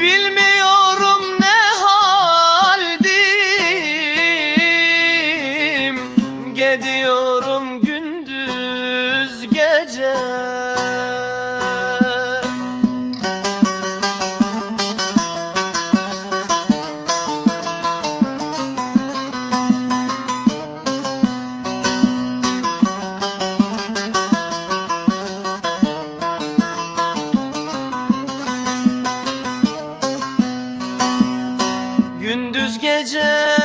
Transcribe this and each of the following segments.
Bilmiyorum ne haldeyim Gidiyorum gündüz gece Gündüz gece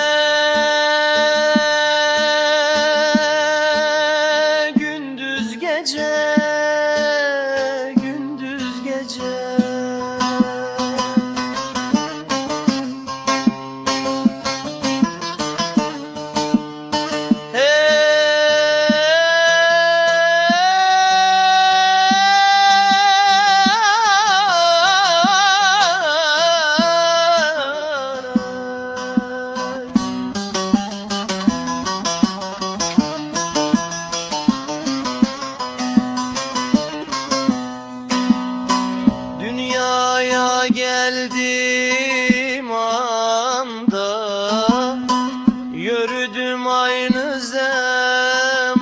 geldim anda Yürüdüm aynı zamanda.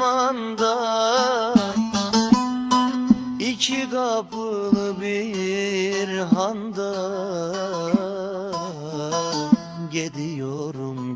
İki kapılı bir handa. Gidiyorum